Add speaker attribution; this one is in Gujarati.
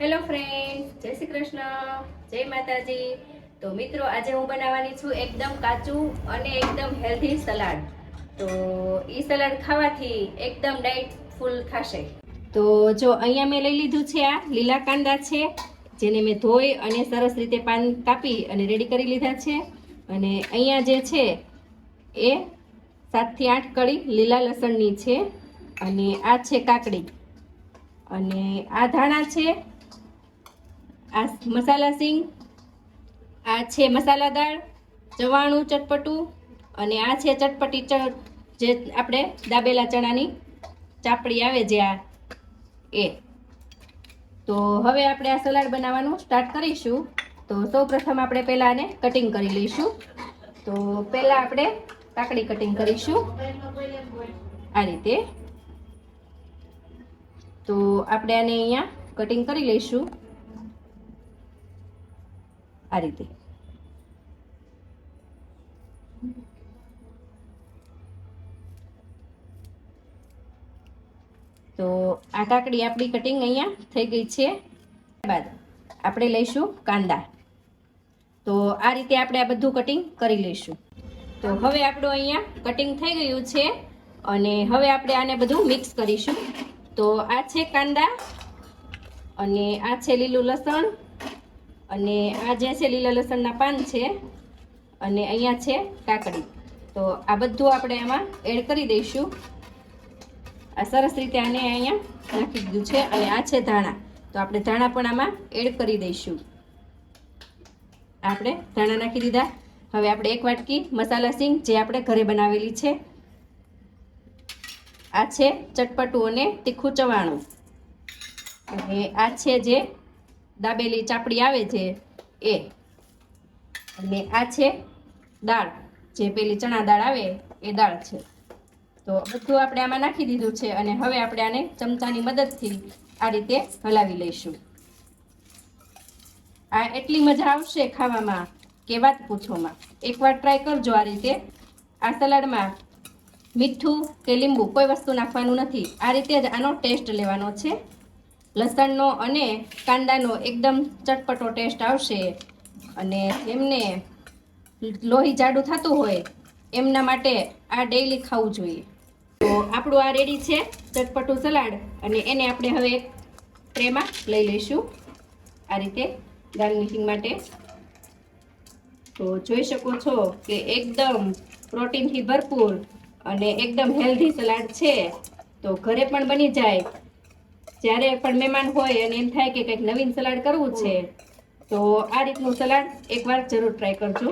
Speaker 1: હેલો ફ્રેન્ડ જય શ્રી કૃષ્ણ. જય માતાજી. તો મિત્રો, આજે હું બનાવવાની છું એકદમ કાચું અને એકદમ હેલ્ધી સલાડ તો એ સલાડ ખાવાથી એકદમ ડાયટ ફૂલ થશે. તો જો અહીંયા મેં લઈ લીધું છે આ લીલા કાંદા છે, જેને મેં ધોઈ અને સરસ રીતે પાન કાપી અને રેડી કરી લીધા છે. અને અહીંયા જે છે, એ સાતથી આઠ કળી લીલા લસણની છે અને આ છે કાકડી. અને આ ધાણા છે આ મસાલા સિંગ, આ છે મસાલા દાળ, ચવાણું, ચટપટું અને આ છે ચટપટી જે આપણે દાબેલા ચણાની ચાપડી આવે જે આ એ. તો હવે આપણે આ સલાડ બનાવવાનું સ્ટાર્ટ કરીશું. તો સૌ પ્રથમ આપણે પહેલાં આને કટિંગ કરી લઈશું. તો પહેલાં આપણે કાકડી કટિંગ કરીશું. આ રીતે. તો આપણે આને અહીંયા કટિંગ કરી લઈશું. આ રીતે. તો આ કાકડી આપણી કટિંગ અહીંયા થઈ ગઈ છે. બાદ આપણે લઈશું કાંદા. તો આ રીતે આપણે આ બધું કટિંગ કરી લઈશું. તો હવે આપણું અહીંયા કટિંગ થઈ ગયું છે અને હવે આપણે આને બધું મિક્સ કરીશું. તો આ છે કાંદા અને આ છે લીલું લસણ અને આ જે છે લીલા લસણના પાન છે અને અહીંયા છે કાકડી. તો આ બધું આપણે એમાં એડ કરી દઈશું. આ સરસ રીતે આને અહીંયા નાખી દીધું છે અને આ છે ધાણા. તો આપણે ધાણા પણ આમાં એડ કરી દઈશું. આપણે ધાણા નાખી દીધા. હવે આપણે એક વાટકી મસાલા સિંગ જે આપણે ઘરે બનાવેલી છે, આ છે ચટપટું અને તીખું ચવાણું. અને આ છે જે દાબેલી ચાપડી આવે છે, એ. અને આ છે દાળ. જે પેલી ચણા દાળ આવે, એ દાળ છે. તો બધું આપણે આમાં નાખી દીધું છે અને હવે આપણે આને ચમચાની મદદથી આ રીતે હલાવી લઈશું. આ એટલી મજા આવશે ખાવામાં કે વાત પૂછોમાં. એકવાર ટ્રાય કરજો આ રીતે. આ સલાડમાં મીઠું કે લીંબુ કોઈ વસ્તુ નાખવાનું નથી. આ રીતે જ આનો ટેસ્ટ લેવાનો છે. લસણનો અને કાંદાનો એકદમ ચટપટો ટેસ્ટ આવશે. અને એમને લોહી જાડું થતું હોય, એમના માટે આ ડેઈલી ખાવું જોઈએ. તો આપણું આ રેડી છે ચટપટું સલાડ. અને એને આપણે હવે એક ટ્રેમાં લઈ લઈશું. આ રીતે ગાર્નિશિંગ માટે. તો જોઈ શકો છો કે એકદમ પ્રોટીનથી ભરપૂર અને એકદમ હેલ્ધી સલાડ છે. તો ઘરે પણ બની જાય. જ્યારે પણ મહેમાન હોય અને એમ થાય કે કંઈક નવીન સલાડ કરવું છે, તો આ રીતનું સલાડ એકવાર જરૂર ટ્રાય કરજો.